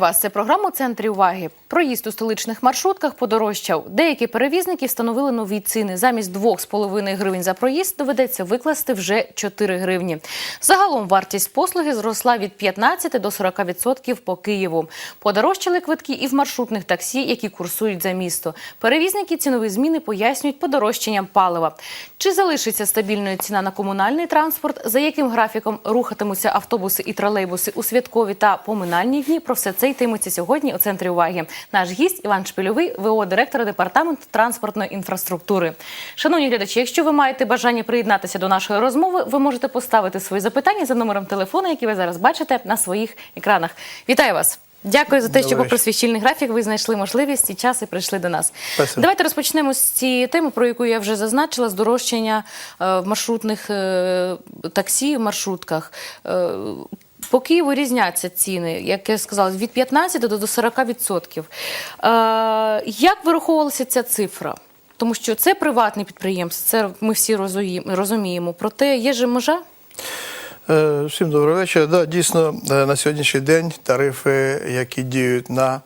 Вас. Це програма центрі уваги. Проїзд у столичних маршрутках подорожчав. Деякі перевізники встановили нові ціни. Замість 2,5 гривень за проїзд доведеться викласти вже 4 гривні. Загалом вартість послуги зросла від 15 до 40% по Києву. Подорожчали квитки і в маршрутних таксі, які курсують за місто. Перевізники цінові зміни пояснюють подорожчанням палива. Чи залишиться стабільною ціна на комунальний транспорт? За яким графіком рухатимуться автобуси і тролейбуси у святкові та поминальні дні? Про все це йтиметься сьогодні у центрі уваги. Наш гість Іван Шпильовий, ВО директора департаменту транспортної інфраструктури. Шановні глядачі, якщо ви маєте бажання приєднатися до нашої розмови, ви можете поставити свої запитання за номером телефону, який ви зараз бачите на своїх екранах. Вітаю вас! Дякую за те, що Добрий попри свій щільний графік ви знайшли можливість і час і прийшли до нас. Спасибо. Давайте розпочнемо з цієї теми, про яку я вже зазначила, з дорожчання е, в маршрутних е, таксі, в маршрутках. По Києву різняться ціни, як я сказала, від 15 до 40%. Е, як вираховувалася ця цифра? Тому що це приватне підприємство, це ми всі розуміємо-. Проте є же межа. Е, Всім доброго вечора. Да, дійсно, е, на сьогоднішній день тарифи, які діють на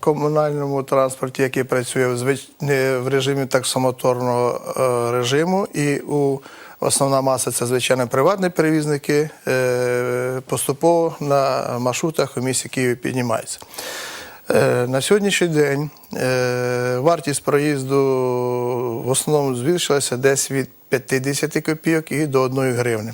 комунальному транспорті, який працює в, режимі таксомоторного режиму, і у основна маса це звичайно приватні перевізники, е, поступово на маршрутах у місті Києві піднімаються. Е, На сьогоднішній день е, вартість проїзду в основному збільшилася десь від 50 копійок і до 1 гривні.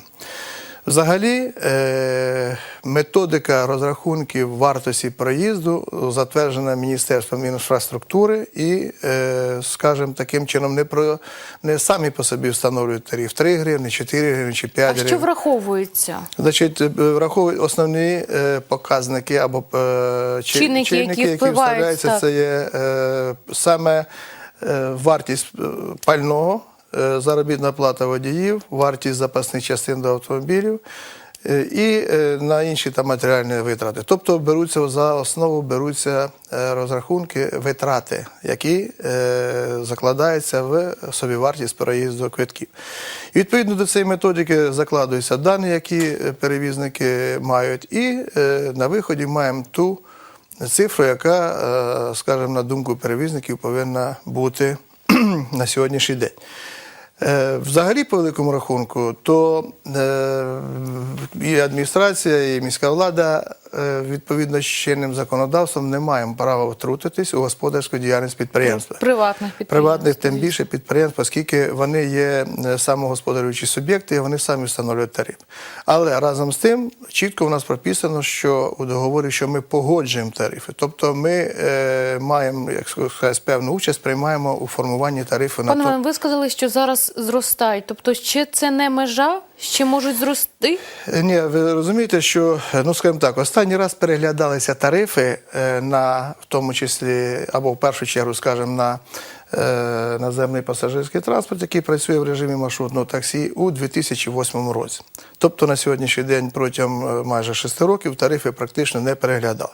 Взагалі, е, методика розрахунків вартості проїзду затверджена Міністерством інфраструктури і, е, скажімо, таким чином не, про, не самі по собі встановлюють тариф 3 гривні, 4 гривні чи 5 А що враховується? Значить, е, враховують основні показники або е, чи- Чинники, які впливають, вставляються, так. це є саме вартість пального, заробітна плата водіїв, вартість запасних частин до автомобілів. е, І е, на інші там матеріальні витрати. Тобто беруться за основу беруться е, розрахунки витрати, які е, закладаються в собівартість проїзду квитків. І відповідно до цієї методики закладуються дані, які е, перевізники мають, і е, на виході маємо ту цифру, яка, е, скажімо, на думку перевізників, повинна бути на сьогоднішній день. Е, Взагалі, по великому рахунку, то е, і адміністрація, і міська влада відповідно з чинним законодавством не маємо права втрутитись у господарську діяльність підприємства. Приватних підприємств. Приватних тим більше підприємств, оскільки вони є е, самогосподарюючі суб'єкти, і вони самі встановлюють тариф. Але разом з тим чітко в нас прописано, що у договорі, що ми погоджуємо тарифи. Тобто ми е, маємо, як сказати, певну участь, приймаємо у формуванні тарифу на Пане ви сказали, що зараз зростають. Тобто, ще це не межа, ще можуть зрости. Е, Ні, ви розумієте, що е, ну скажімо так, останній раз переглядалися тарифи е, на в тому числі або в першу чергу, скажімо, на е, наземний пасажирський транспорт, який працює в режимі маршрутного таксі у 2008 році. Тобто на сьогоднішній день протягом е, майже 6 років тарифи практично не переглядали.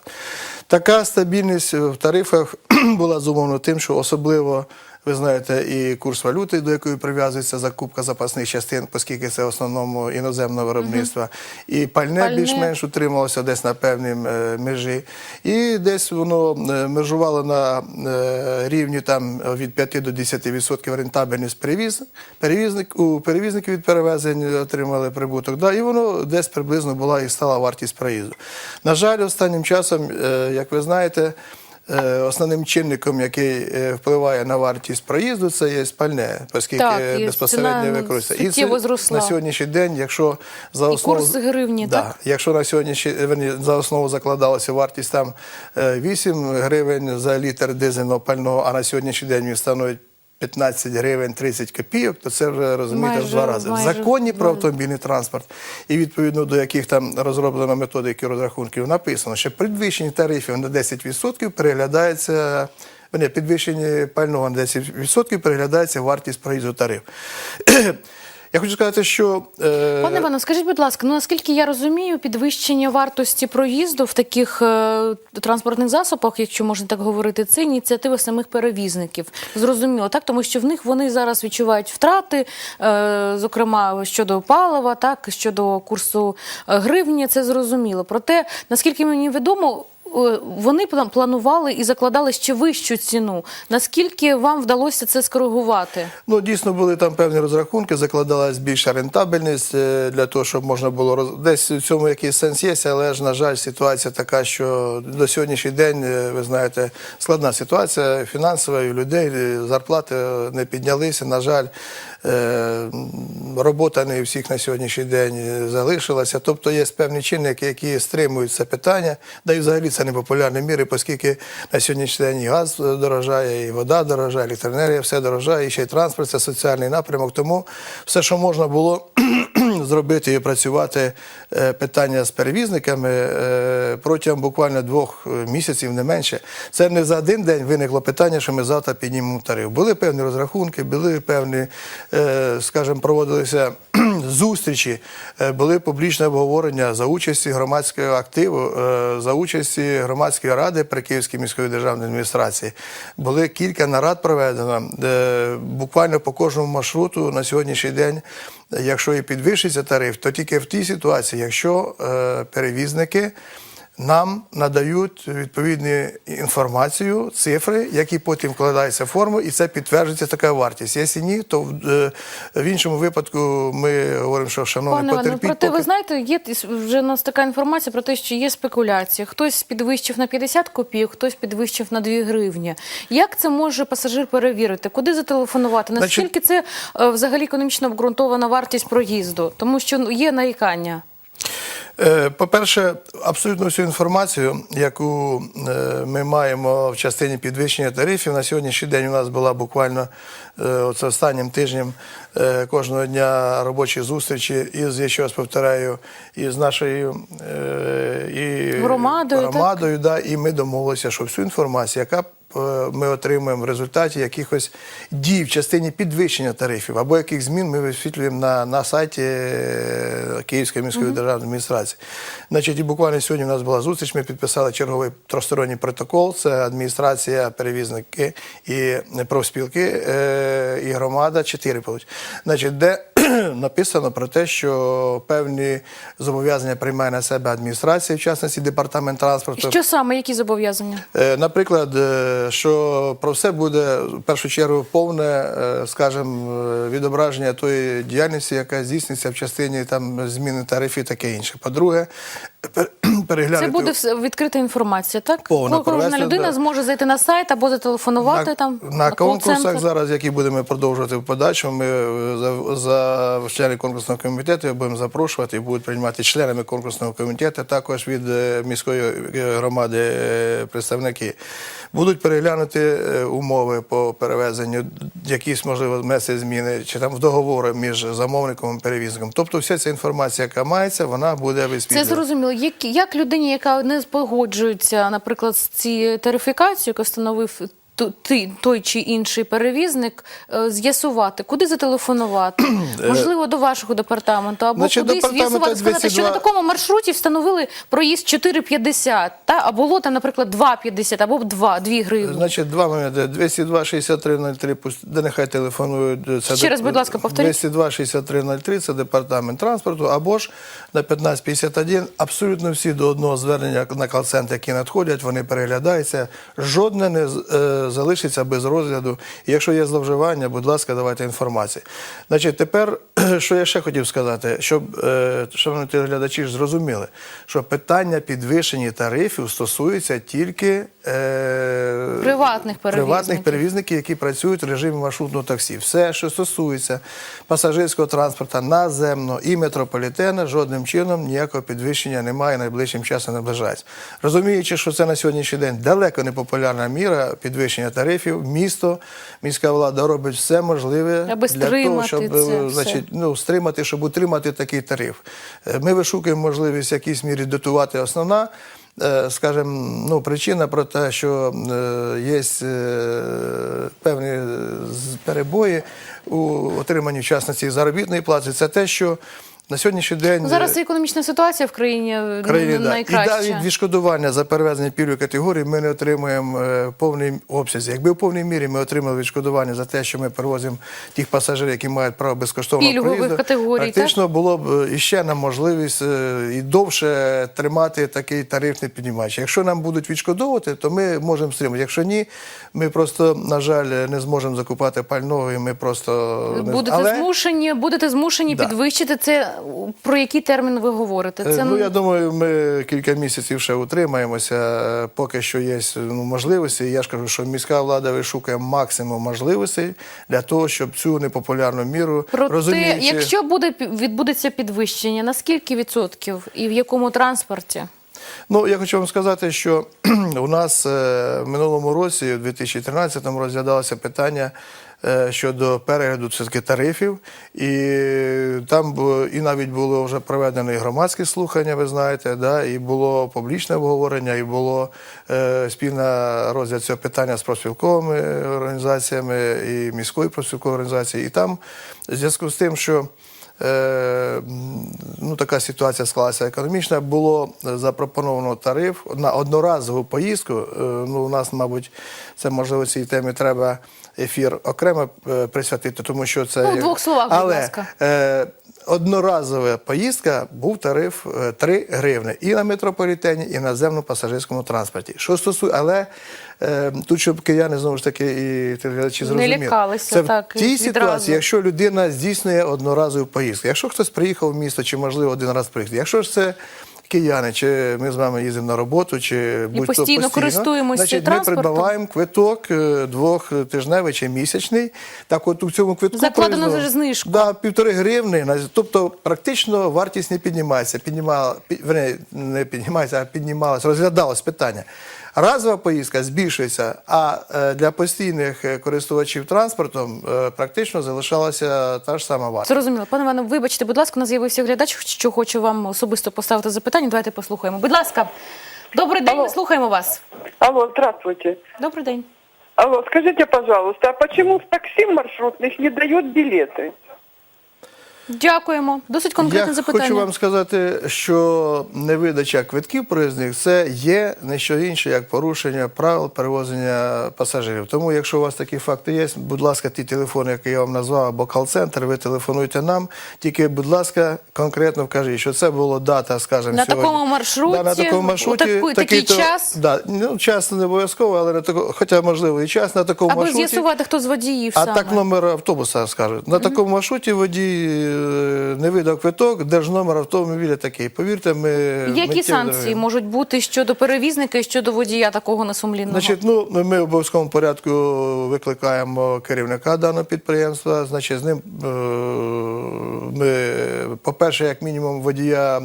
Така стабільність в тарифах була зумовлена тим, що особливо ви знаєте, і курс валюти, до якої прив'язується закупка запасних частин, оскільки це в основному іноземного виробництва, і пальне, Пальне. більш-менш утрималося десь на певній е, межі. І десь воно е, межувало на е, рівні там від 5 до 10% рентабельність перевіз. Перевізник, у перевізників від перевезень отримали прибуток. Да, і воно десь приблизно була і стала вартість проїзду. На жаль, останнім часом, як ви знаєте, Основним чинником, який е, впливає на вартість проїзду, це є спальне, оскільки Так, безпосередньо використовується. І це на сьогоднішній день, якщо за основу курс гривні, да, так? якщо на сьогоднішній за основу закладалася вартість там е, 8 гривень за літр дизельного пального, а на сьогоднішній день він становить 15 гривень 30 копійок, то це вже розумієте в два рази. В майже законі про автомобільний транспорт і відповідно до яких там розроблено методики розрахунків, написано, що підвищення тарифів на 10% переглядається. не підвищення пального на 10% переглядається вартість проїзду тариф. Я хочу сказати, що е, Пане Івано, скажіть, будь ласка, ну наскільки я розумію, підвищення вартості проїзду в таких е, транспортних засобах, якщо можна так говорити, це ініціатива самих перевізників. Зрозуміло, так тому що в них вони зараз відчувають втрати, е, зокрема щодо палива, так щодо курсу е, гривні, це зрозуміло. Проте, наскільки мені відомо. Е, Вони план- планували і закладали ще вищу ціну. Наскільки вам вдалося це скоригувати? Ну, дійсно були там певні розрахунки, закладалась більша рентабельність е, для того, щоб можна було роз... десь у цьому якийсь сенс є, але ж, на жаль, ситуація така, що до сьогоднішній день, е, ви знаєте, складна ситуація фінансова і людей, зарплати не піднялися. На жаль, робота не у всіх на сьогоднішній день е, залишилася. Тобто є певні чинники, які стримують це питання. Да і взагалі це непопулярні міри, оскільки на сьогоднішній день і газ е, дорожає, і вода дорожає, електроенергія, все дорожає, і ще й транспорт, це соціальний напрямок. Тому все, що можна було зробити і працювати е, питання з перевізниками е, протягом буквально двох е, місяців, не менше. Це не за один день виникло питання, що ми завтра піднімемо тариф. Були певні розрахунки, були певні, е, скажімо, проводилися зустрічі, е, були публічне обговорення за участі громадського активу, е, за участі громадської ради при Київській міської державної адміністрації. Були кілька нарад проведено. Буквально по кожному маршруту на сьогоднішній день, якщо і підвищиться тариф, то тільки в тій ситуації, якщо е, перевізники нам надають відповідну інформацію, цифри, які потім вкладаються в форму, і це підтверджується така вартість. Якщо ні, то в, е, іншому випадку ми говоримо, що шановні Іване, потерпіть. проте ви знаєте, є вже у нас така інформація про те, що є спекуляції. Хтось підвищив на 50 копійок, хтось підвищив на 2 гривні. Як це може пасажир перевірити? Куди зателефонувати? Наскільки це е, взагалі економічно обґрунтована вартість проїзду? Тому що ну, є нарікання. Е, По-перше, абсолютно всю інформацію, яку е, ми маємо в частині підвищення тарифів, на сьогоднішній день у нас була буквально е, оце останнім тижнем кожного дня робочі зустрічі із, я ще раз повторяю, із нашою і Громадою, так? громадою да, і ми домовилися, що всю інформацію, яка ми отримуємо в результаті якихось дій в частині підвищення тарифів або яких змін ми висвітлюємо на, на сайті е, Київської міської державної адміністрації. Значить, і буквально сьогодні у нас була зустріч. Ми підписали черговий тросторонній протокол. Це адміністрація, перевізники і профспілки е, і громада. Чотири. Значить, де написано про те, що певні зобов'язання приймає на себе адміністрація, в частності департамент транспорту. Що саме, які зобов'язання? Е, Наприклад, е, що про все буде в першу чергу повне, е, скажімо, відображення тої діяльності, яка здійснюється в частині там зміни тарифів таке інше. По-друге, переглянути Це буде відкрита інформація, так? Повна Кожна людина да. зможе зайти на сайт або зателефонувати на, там на конкурсах зараз, які будемо продовжувати в подальшому. Ми е, за, за члени конкурсного комітету будемо запрошувати і будуть приймати членами конкурсного комітету, також від е, міської е, громади представники. Будуть переглянути умови по перевезенню, якісь можливо внести зміни, чи там в договори між замовником і перевізником. Тобто, вся ця інформація, яка мається, вона буде Це зрозуміло. Як, як людині, яка не погоджується, наприклад, з цією тарифікацією, яку встановив той чи інший перевізник, е, з'ясувати, куди зателефонувати? Можливо, до вашого департаменту, або Е, Значить, кудись з'ясувати, сказати, що на такому маршруті встановили проїзд 4,50, та, а було там, наприклад, 2,50 або 2, 2 гривні. Значить, два моменти. 202 6303, пусть- де нехай телефонують. Це Ще раз, будь ласка, повторіть. 202 6303 це департамент транспорту, або ж на 1551 абсолютно всі до одного звернення на кол-центр, які надходять, вони переглядаються. Жодне не е, залишиться без розгляду. І якщо є зловживання, будь ласка, давайте інформацію. Значить, тепер, що я ще хотів сказати, щоб, е, шановні телеглядачі, ж зрозуміли, що питання підвищення тарифів стосується тільки е, Приватних перевізників. приватних перевізників, які працюють в режимі маршрутного таксі. Все, що стосується пасажирського транспорту, наземного і метрополітена, жодним чином ніякого підвищення немає, найближчим часом наближається. Розуміючи, що це на сьогоднішній день далеко не популярна міра підвищення тарифів, місто, міська влада робить все можливе Аби для того, щоб це е, все. значить, ну, стримати, щоб утримати такий тариф. Е, Ми вишукуємо можливість в якійсь мірі дотувати основна е, скажімо, ну, причина про те, що є певні перебої у отриманні в частності заробітної плати, це те, що на сьогоднішній день Ну, Зараз економічна ситуація в країні, е, країні, да. І навіть відшкодування за перевезення пільгової категорії ми не отримуємо е, в повній обсязі. Якби в повній мірі ми отримали відшкодування за те, що ми перевозимо тих пасажирів, які мають право безкоштовного Пільгових проїзду, категорій, практично було б е, іще нам можливість е, і довше тримати такий тарифний піднімач. Якщо нам будуть відшкодовувати, то ми можемо стримати. Якщо ні, ми просто, на жаль, не зможемо закупати пального, і ми просто Будете Але- змушені, будете змушені Да. підвищити це. Про який термін ви говорите? Е, Це Ну, я думаю, ми кілька місяців ще утримаємося, поки що є ну, можливості. Я ж кажу, що міська влада вишукує максимум можливостей для того, щоб цю непопулярну міру Проте, розуміючи... якщо буде відбудеться підвищення, на скільки відсотків і в якому транспорті? Ну, я хочу вам сказати, що у нас е, в минулому році, у 2013-му, розглядалося питання щодо перегляду все-таки тарифів, і там і навіть було вже проведено і громадські слухання, ви знаєте, да, і було публічне обговорення, і було е, спільна розгляд цього питання з профспілковими організаціями і міською профспілковою організацією. І там в зв'язку з тим, що Е, ну, така ситуація склалася економічна. Було запропоновано тариф на одноразову поїздку. Е, ну, у нас, мабуть, це можливо цій темі треба ефір окремо е, присвятити, тому що це Ну, в двох словах, будь Але, ласка. Е, одноразова поїздка був тариф е, 3 гривни і на метрополітені, і на наземному пасажирському транспорті. Що стосує, але е, тут, щоб кияни знову ж таки і телеглядачі Не зрозуміли, лякалися, це так, в тій відразу. ситуації, якщо людина здійснює одноразову поїздку. Якщо хтось приїхав в місто, чи можливо один раз приїхав, якщо ж це кияни, чи ми з вами їздимо на роботу, чи будь-то постійно користуємося значить, ми придбаваємо квиток е, двохтижневий чи місячний. Так от у цьому квитку Закладено за знижку. Да, півтори гривни. Тобто практично вартість не піднімається. Піднімала, пі- верні, не піднімається, а піднімалась, розглядалось питання. Разова поїздка збільшується, а е, для постійних е, користувачів транспортом е, практично залишалася та ж сама вартість. Зрозуміло. Пане Іване, вибачте, будь ласка, у нас з'явився глядач, що хочу вам особисто поставити запитання. Давайте послухаємо. Будь ласка, добрий день, Алло. ми слухаємо вас. Алло, здравствуйте. Добрий день. Алло, скажите, пожалуйста, а почему в такси маршрутных не дают билеты? Дякуємо. Досить конкретне Я запитання. хочу вам сказати, що невидача квитків проїзних це є не що інше, як порушення правил перевозення пасажирів. Тому, якщо у вас такі факти є, будь ласка, ті телефони, які я вам назвав, або кал-центр, ви телефонуйте нам. Тільки, будь ласка, конкретно вкажіть, що це було дата, скажімо, На сьогодні. такому маршруті, да, на такому маршруті, такий такий-то- час? Да, ну, час не обов'язково, але на тако, хоча можливо і час на такому маршруті. з'ясувати, хто з водіїв А саме. так номер автобуса скажуть. На такому маршруті водій не видав квиток, держномер автомобіля такий. Повірте, ми Які санкції реагуємо. можуть бути щодо перевізника і щодо водія такого несумлінного? Значить, ну ми в обов'язковому порядку викликаємо керівника даного підприємства. Значить, з ним е, ми, по-перше, як мінімум, водія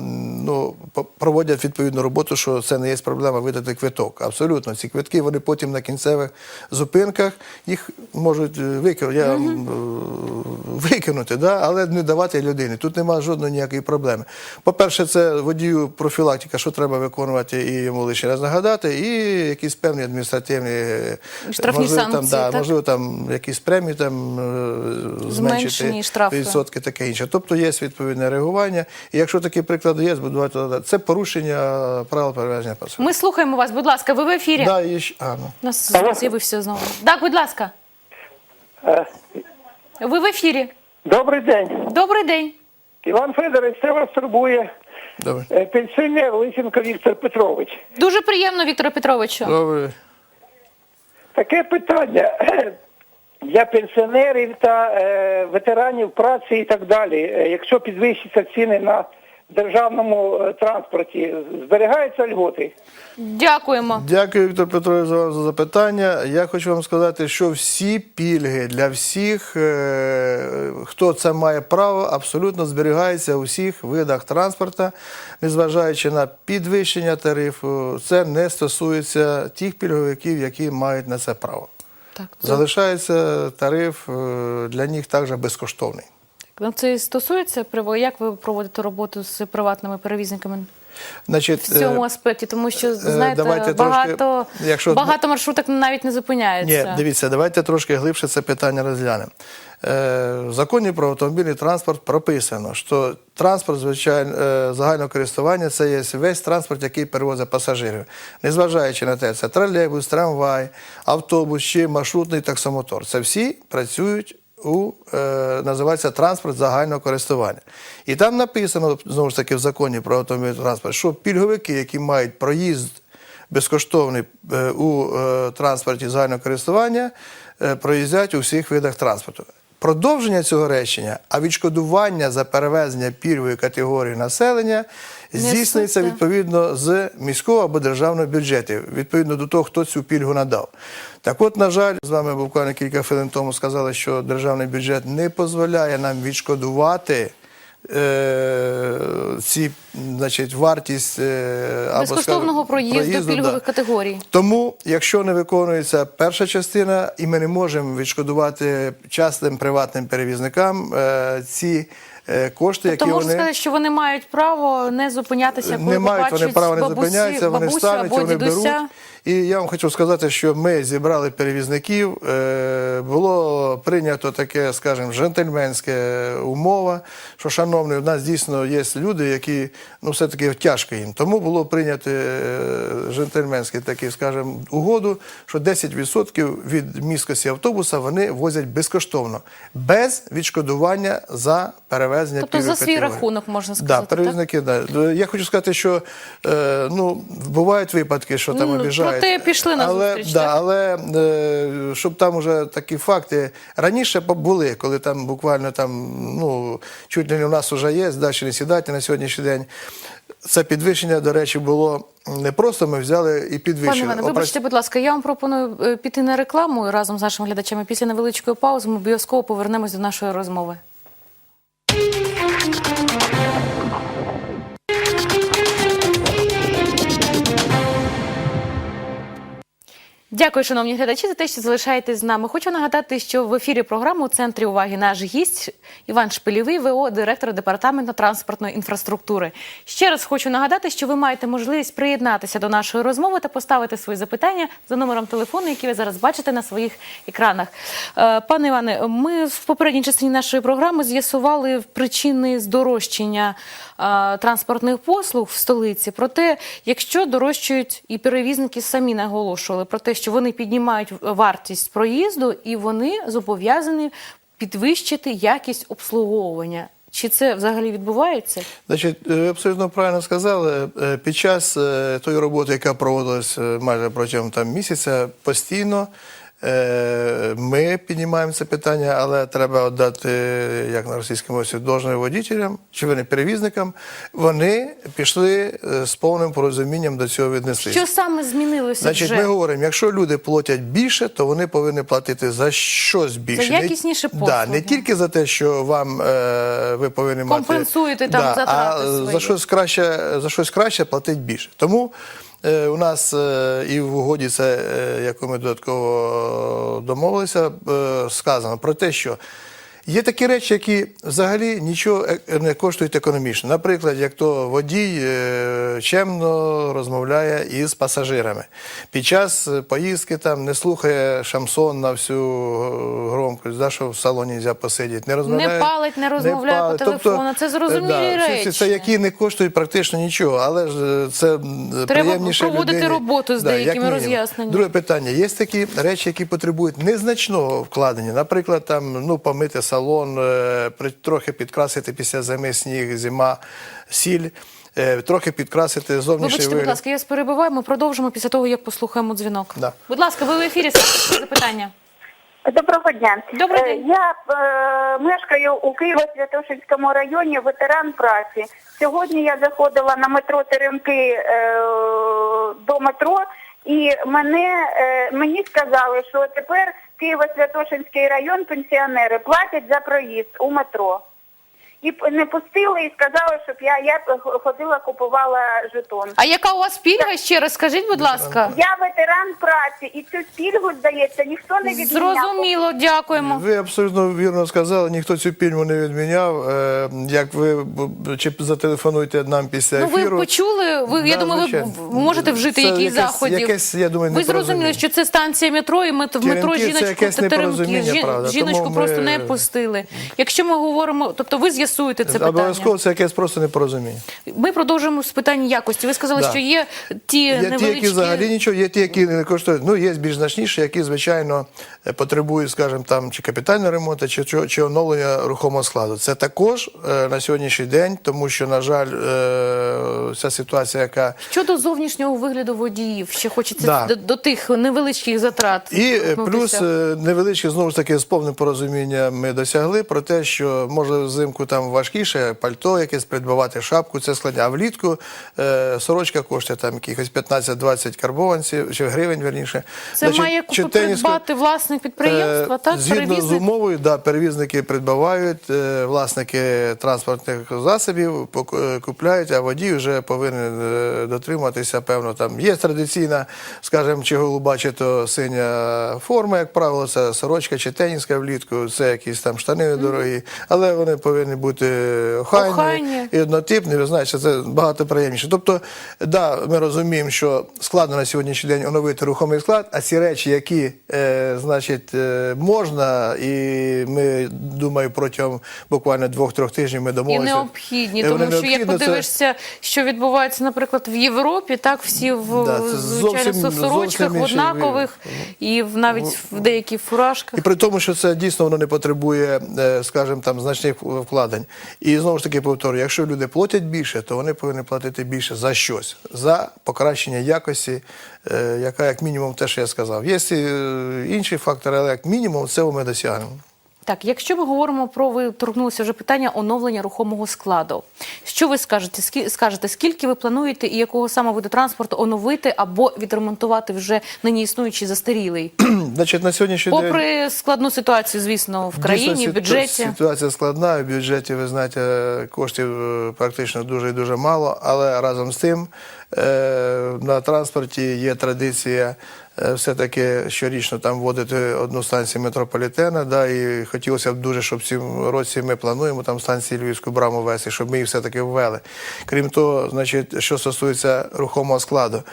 ну, проводять відповідну роботу, що це не є проблема видати квиток. Абсолютно, ці квитки вони потім на кінцевих зупинках їх можуть е, викинути, м, е, викинути, да? але не давати людині. Тут немає жодної ніякої проблеми. По-перше, це водію профілактика, що треба виконувати і йому лише раз нагадати, і якісь певні адміністративні е, Штрафні можливо, там, да, так? можливо, там якісь премії там е, зменшити штрафи. відсотки, таке інше. Тобто є відповідне реагування. І якщо такі приклади є, будувати це порушення правил перевезення пасажирів. Ми слухаємо вас, будь ласка, ви в ефірі. Да, і а, ну. Нас з'явився знову. Так, будь ласка. Е, Ви в ефірі. Добрий день. Добрий день. Іван Федорович, це вас турбує Добре. пенсіонер Лисенко Віктор Петрович. Дуже приємно, Віктор Петровичу. Добре. Таке питання для пенсіонерів та е, ветеранів праці і так далі. Е, Якщо підвищаться ціни на державному е, транспорті, зберігаються льготи? Дякуємо. Дякую, Віктор Петрович, за, за запитання. Я хочу вам сказати, що всі пільги для всіх, е, хто це має право, абсолютно зберігаються у всіх видах транспорту, незважаючи на підвищення тарифу. Це не стосується тих пільговиків, які мають на це право. Так, Залишається тариф е, для них також безкоштовний. Ну, Це стосується як ви проводите роботу з приватними перевізниками Значить, в цьому е, аспекті? Тому що знаєте, давайте трошки, багато, якщо- багато маршруток навіть не зупиняються. Ні, дивіться, давайте трошки глибше це питання розглянемо. Е, В законі про автомобільний транспорт прописано, що транспорт звичайно е, загального користування це є весь транспорт, який перевозить пасажирів. Незважаючи на те, це тролейбус, трамвай, автобус чи маршрутний таксомотор. Це всі працюють у е, називається транспорт загального користування. І там написано знову ж таки в законі про автомобільний транспорт, що пільговики, які мають проїзд безкоштовний е, у е, транспорті загального користування, е, проїздять у всіх видах транспорту. Продовження цього речення, а відшкодування за перевезення пільгової категорії населення здійснюється відповідно з міського або державного бюджетів, відповідно до того, хто цю пільгу надав. Так от, на жаль, з вами буквально кілька хвилин тому сказали, що державний бюджет не дозволяє нам відшкодувати. Е, Ці, значить, вартість е, або, Безкоштовного скажімо, проїзду пільгових категорій. Тому, якщо не виконується перша частина, і ми не можемо відшкодувати частним приватним перевізникам е, ці е, кошти, Тобто які можна вони сказати, що вони мають право не зупинятися, коли не мають, вони права не бабусі, зупиняються, вони стануть, вони дідуся. беруть. І я вам хочу сказати, що ми зібрали перевізників. е, Було прийнято таке, скажімо, джентльменське умова, що, шановні, у нас дійсно є люди, які ну, все-таки тяжко їм. Тому було прийнято е, джентльменське таке, скажімо, угоду, що 10% від міськості автобуса вони возять безкоштовно, без відшкодування за перевезення Тобто за свій рахунок, можна Да, сказати, так? перевізники, да. Я хочу сказати, що е, ну, бувають випадки, що там Ну, обіжають. проте пішли на але, зустріч, да, так? але е, щоб там вже такі факти раніше були, коли там буквально там, ну, чуть не у нас вже є, далі не сідати на сьогоднішній день. Це підвищення, до речі, було не просто ми взяли і підвищили. Пане Іване, вибачте, будь ласка, я вам пропоную е, піти на рекламу разом з нашими глядачами. Після невеличкої паузи ми обов'язково повернемось до нашої розмови. Дякую, шановні глядачі, за те, що залишаєтесь з нами. Хочу нагадати, що в ефірі програми у центрі уваги наш гість Іван Шпилєвий, ВО, директор департаменту транспортної інфраструктури. Ще раз хочу нагадати, що ви маєте можливість приєднатися до нашої розмови та поставити свої запитання за номером телефону, який ви зараз бачите на своїх екранах. Е, Пане Іване, ми в попередній частині нашої програми з'ясували причини здорожчання транспортних послуг в столиці. Проте, якщо дорожчають і перевізники самі наголошували про те, що вони піднімають вартість проїзду і вони зобов'язані підвищити якість обслуговування. Чи це взагалі відбувається? Значить, е, ви абсолютно правильно сказали. Е, Під час е, тої роботи, яка проводилась е, майже протягом там, місяця, постійно е, ми піднімаємо це питання, але треба віддати, як на російській мові, должне водітелям чи вони перевізникам. Вони пішли е, з повним порозумінням до цього віднеслися. Що саме змінилося Значить, вже? ми говоримо, якщо люди платять більше, то вони повинні платити за щось більше. Не- якісніші Да, не тільки за те, що вам е, ви повинні мати Компенсуєте там затрати а свої. за щось краще за щось краще платить більше. Тому е, у нас е, і в угоді це, е, яку ми додатково домовилися, е, сказано про те, що. Є такі речі, які взагалі нічого е- не коштують економічно. Наприклад, як то водій е, чемно розмовляє із пасажирами. Під час е, поїздки там не слухає шамсон на всю е, громкость, да, що в салоні не можна посидіти, не розмовляє. палить, не розмовляє по палить. телефону. Це зрозумілі е, ці- речі. Це які не коштують практично нічого, але ж е, це м, приємніше проводити людині. роботу з Да, деякими роз'ясненнями. Друге питання. Є такі речі, які потребують незначного вкладення. Наприклад, там ну помити салон, е, при- трохи підкрасити після зими сніг, зима, сіль, е, трохи підкрасити зовнішній Вибачте, будь ласка, я перебиваю. Ми продовжимо після того, як послухаємо дзвінок. Да. Будь ласка, ви в ефірі запитання. Доброго дня. Добрий Е, день. Я е, мешкаю у Києво-Святошинському районі, ветеран праці. Сьогодні я заходила на метро Теремки е, до метро, і мене, е, мені сказали, що тепер Києво-Святошинський район пенсіонери платять за проїзд у метро. І не пустили і сказали, щоб я, я ходила, купувала жетон. А яка у вас пільга? Ще раз скажіть, будь ласка. Я ветеран праці, і цю пільгу, здається, ніхто не відміняв. Зрозуміло, дякуємо. Ви абсолютно вірно сказали, ніхто цю пільму не відміняв. Е, Як ви чи зателефонуєте нам після Ну, ви почули, ви, я думаю, ви звичайно. можете вжити Це якісь заходів. якесь, я думаю, ви зрозуміли, що це станція метро, і мет- в метро Керенки це жіночку якесь теремки, непорозуміння, жін- правда. жіночку Тому просто ми- не пустили. Якщо ми говоримо, тобто ви з'ясуєте це питання. Обов'язково це якесь просто непорозуміння. Ми продовжуємо з питань якості. Ви сказали, Да. що є ті Є ті, які взагалі нічого, є ті, які не коштують. Ну, є більш значніші, які, звичайно, е, потребують, скажімо, там, чи капітального ремонту, чи, чи, чи оновлення рухомого складу. Це також е, на сьогоднішній день, тому що, на жаль, е, ця ситуація, яка Щодо зовнішнього вигляду водіїв, ще хочеться Да. до, до тих невеличких затрат. І е, плюс е, невеличке, знову ж таки, з повним порозумінням ми досягли про те, що може взимку там важкіше пальто якесь придбавати, шапку, це складня. А влітку е, сорочка коштує там якихось 15-20 карбованців, чи гривень, верніше. Це має чи придбати власник підприємства, Е, так? Згідно з умовою, да, перевізники придбавають, е, власники транспортних засобів е, купляють, а водій вже повинен е, дотримуватися, певно, там є традиційна, скажімо, чи голуба, чи то синя форма, як правило, це сорочка чи теніска влітку, це якісь там штани дорогі, але вони повинні бути охайні, Охайні. і однотипні, ви знаєте, це багато приємніше. Тобто, да, ми розуміємо, що складно на сьогоднішній день оновити рухомий склад, а ці речі, які е, значить, е, можна, і ми думаю, протягом буквально двох-трьох тижнів ми І необхідні, Е, тому що як необхідні, це- подивишся, що відбувається, наприклад, в Європі, так всі в Да, це звичайно в сорочках, однакових, і в навіть в деяких фуражках. І при тому, що це дійсно воно не потребує, е, скажімо, там значних вкладень. І знову ж таки повторюю, якщо люди платять більше, то вони повинні платити більше за щось, за покращення якості, е, яка як мінімум те, що я сказав. Є е, інші фактори, але як мінімум це ми досягнемо. Так, якщо ми говоримо про ви торкнулися вже питання оновлення рухомого складу. Що ви скажете? Скі, скажете, скільки ви плануєте і якого саме виду транспорту оновити або відремонтувати вже нині існуючий застарілий? Значить, на сьогоднішній день Попри складну ситуацію, звісно, в країні, Дійсно, в бюджеті. Ситуація складна, в бюджеті, ви знаєте, коштів е, практично дуже і дуже мало, але разом з тим е, на транспорті є традиція все-таки щорічно там вводити одну станцію метрополітена. Да, і хотілося б дуже, щоб в цьому році ми плануємо там станції Львівську браму ввести, щоб ми їх все-таки ввели. Крім того, значить, що стосується рухомого складу,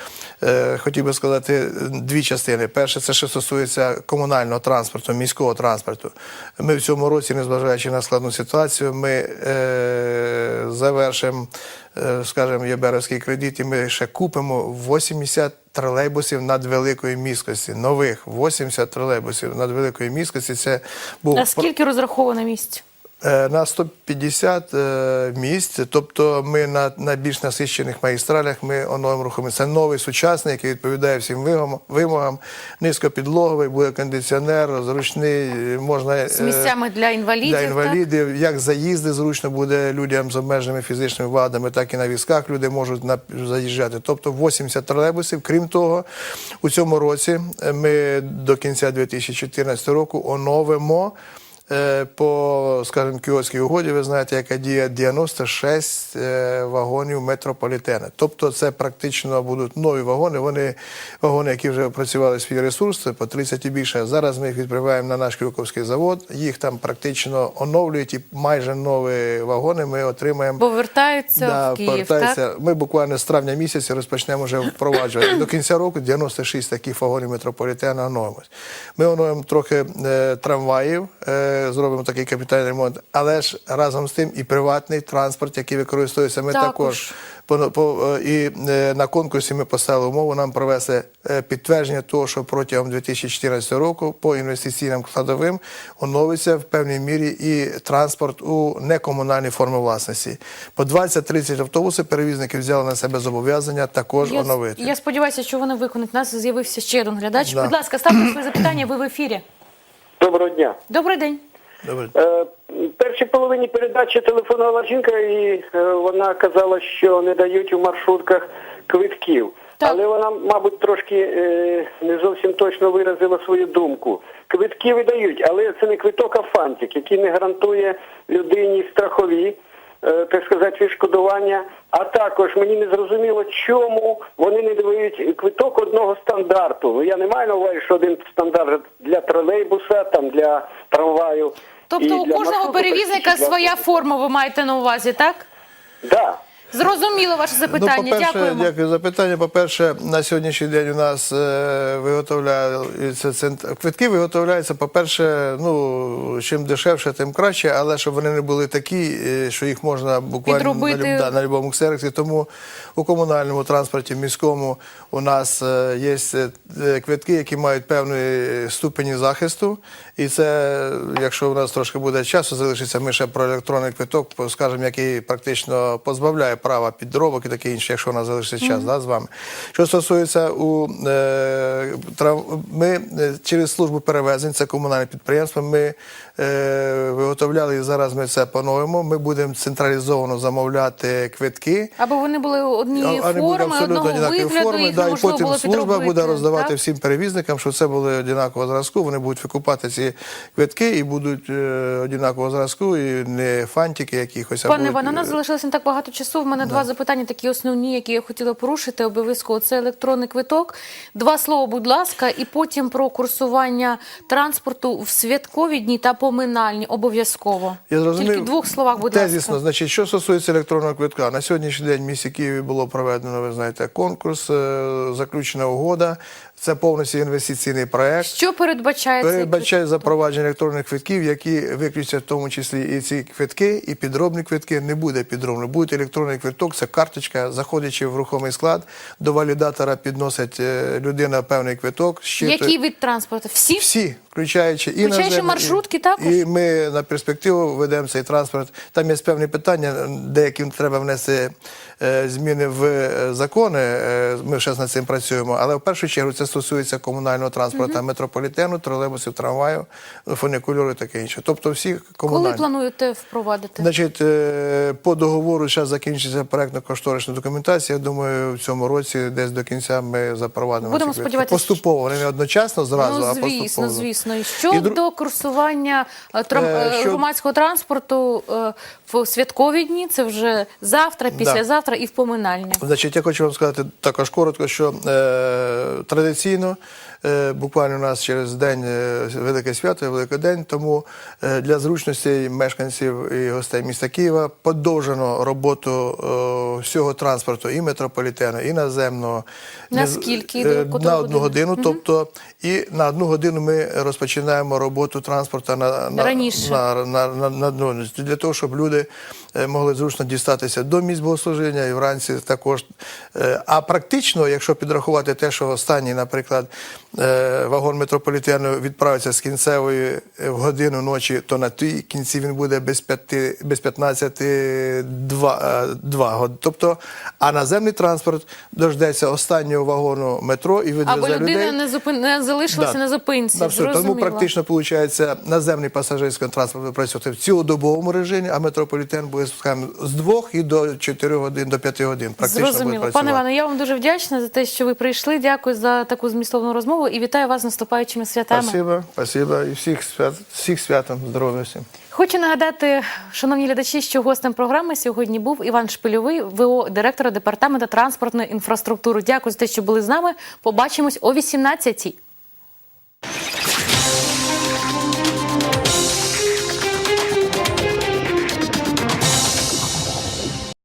е, хотів би сказати дві частини. Перше, це що стосується комунального транспорту, міського транспорту. Ми в цьому році, незважаючи на складну ситуацію, ми е, завершимо, е, скажімо, єберовський кредит, і ми ще купимо 80 тролейбусів надвеликої міськості. Нових 80 тролейбусів надвеликої міськості. Це був На скільки розраховано місць? Е, На 150 е, місць, тобто ми на, на більш насичених магістралях ми оновимо рухами. Це новий сучасний, який відповідає всім вимогам, низькопідлоговий, буде кондиціонер, зручний, можна З е, місцями для інвалідів, для інвалідів. Як заїзди зручно буде людям з обмеженими фізичними вадами, так і на візках люди можуть на, заїжджати. Тобто 80 тролейбусів. Крім того, у цьому році е, ми до кінця 2014 року оновимо. Е, По, скажімо, кіотській угоді, ви знаєте, яка діє 96 е, вагонів метрополітена. Тобто це практично будуть нові вагони. Вони вагони, які вже працювали свій ресурс, це по 30 і більше. Зараз ми їх відправляємо на наш Крюковський завод. Їх там практично оновлюють і майже нові вагони ми отримаємо. Повертаються в Київ, так? Ми буквально з травня місяця розпочнемо вже впроваджувати. До кінця року 96 таких вагонів метрополітена оновимось. Ми оновимо трохи е, трамваїв, е, зробимо такий капітальний ремонт, але ж разом з тим і приватний транспорт, який використовується, ми Також. також. По, по, і е, на конкурсі ми поставили умову нам провести е, підтвердження того, що протягом 2014 року по інвестиційним складовим оновиться в певній мірі і транспорт у некомунальній формі власності. По 20-30 автобусів перевізники взяли на себе зобов'язання також Я, оновити. я сподіваюся, що вони виконують. У нас з'явився ще один глядач. Да. Будь ласка, ставте свої запитання. Ви в ефірі. Доброго дня. Добрий день. Добре. В першій половині передачі телефонувала жінка, і е, вона казала, що не дають у маршрутках квитків. Так. але вона, мабуть, трошки е, не зовсім точно виразила свою думку. Квитки видають, але це не квиток, а фантик, який не гарантує людині страхові, е, так сказати, відшкодування. А також мені не зрозуміло, чому вони не дають квиток одного стандарту. Ну, Я не маю на увазі, що один стандарт для тролейбуса, там для трамваю. І Тобто у для кожного маршруту перевізника для своя форма, ви маєте на увазі, так? Да. Зрозуміло ваше запитання. Ну, по-перше, Дякуємо. дякую за питання. По-перше, на сьогоднішній день у нас е, виготовляються цент- квитки виготовляються, по-перше, ну, чим дешевше, тим краще, але щоб вони не були такі, е, що їх можна буквально Підробити. на, да, на будь-якому ксероксі. Тому у комунальному транспорті міському у нас е, є е, квитки, які мають певної ступені захисту. І це, якщо у нас трошки буде часу, залишиться, ми ще про електронний квиток, скажімо, який практично позбавляє права підробок і таке інше, якщо у нас залишиться час да, з вами. Що стосується у е, трав... ми е, через службу перевезень, це комунальне підприємство, ми виготовляли і зараз ми це плануємо. Ми будемо централізовано замовляти квитки. Аби вони були однієї форми, абсолютно одного вигляду, форми, їх да, і потім було служба підробити. буде роздавати так? всім перевізникам, що це були однакового зразку. Вони будуть викупати ці квитки і будуть е, однакового зразку, і не фантики якихось. Пане Іване, у нас е, залишилося не так багато часу. В мене два запитання, такі основні, які я хотіла порушити обов'язково. Це електронний квиток. Два слова, будь ласка, і потім про курсування транспорту в святкові дні та поминальні. Обов'язково. Я зрозумів. Тільки в двох словах, будь Тезісно, значить, що стосується електронного квитка, на сьогоднішній день в місті Києві було проведено, ви знаєте, конкурс, е, заключена угода. Це повністю інвестиційний проект. Що передбачає Передбачає запровадження електронних квитків, які виключать в тому числі і ці квитки, і підробні квитки. Не буде підробно. Буде електронний квиток, це карточка, заходячи в рухомий склад, до валідатора підносить е, людина певний квиток. щитує- Який від транспорту? Всі? всі, включаючи і Включаючи маршрутки і, також? І ми на перспективу ведемо цей транспорт. Там є певні питання, деяким треба внести е, зміни в е, закони. Ми ще над цим працюємо. Але в першу чергу це стосується комунального транспорту, метрополітену, тролейбусів, трамваю, фунікульору і таке інше. Тобто всі Коли плануєте впровадити? Значить, е, по договору зараз закінчиться проектно-кошторисна документація. Я думаю, в цьому році десь до кінця ми запровадимо Будемо сподіватися, поступово, не одночасно зразу, ну, а звісно, поступово. звісно. І І щодо курсування е, трам- Е, що- громадського транспорту в святкові дні, це вже завтра, післязавтра і в поминальні. Значить, я хочу вам сказати також коротко, що е, традиційно, е, буквально у нас через день е, Велике свято, Великодень, тому е, для зручності мешканців і гостей міста Києва подовжено роботу е, всього транспорту і метрополітену, і наземного. На Не з- скільки? е, До котрої На одну години? годину. Тобто, і на одну годину ми розпочинаємо роботу транспорту на, на, Раніше. на, на, на, на одну, для того, щоб люди е, могли зручно дістатися до місць богослужіння і вранці також. Е, А практично, якщо підрахувати те, що останній, наприклад, е, вагон метрополітену відправиться з кінцевої е, в годину ночі, то на тій кінці він буде без, п'яти, без 15 два, е, два години. Тобто, а наземний транспорт дождеться останнього вагону метро і відвезе Аби людина людей. не, зупин... не залишилася Да. на зупинці. Да. Тому практично виходить наземний пасажирський транспорт буде працювати в цілодобовому режимі, а метрополітен буде скажімо, з 2 і до 4 годин, до 5 годин. Практично буде Зрозуміло. працювати. Пане Іване, я вам дуже вдячна за те, що ви прийшли. Дякую за таку змістовну розмову і вітаю вас з наступаючими святами. Спасибо, спасибо. І всіх свят, всіх святом, здоров'я всім. Хочу нагадати, шановні глядачі, що гостем програми сьогодні був Іван Шпильовий, ВО директора департаменту транспортної інфраструктури. Дякую за те, що були з нами. Побачимось о 18-й.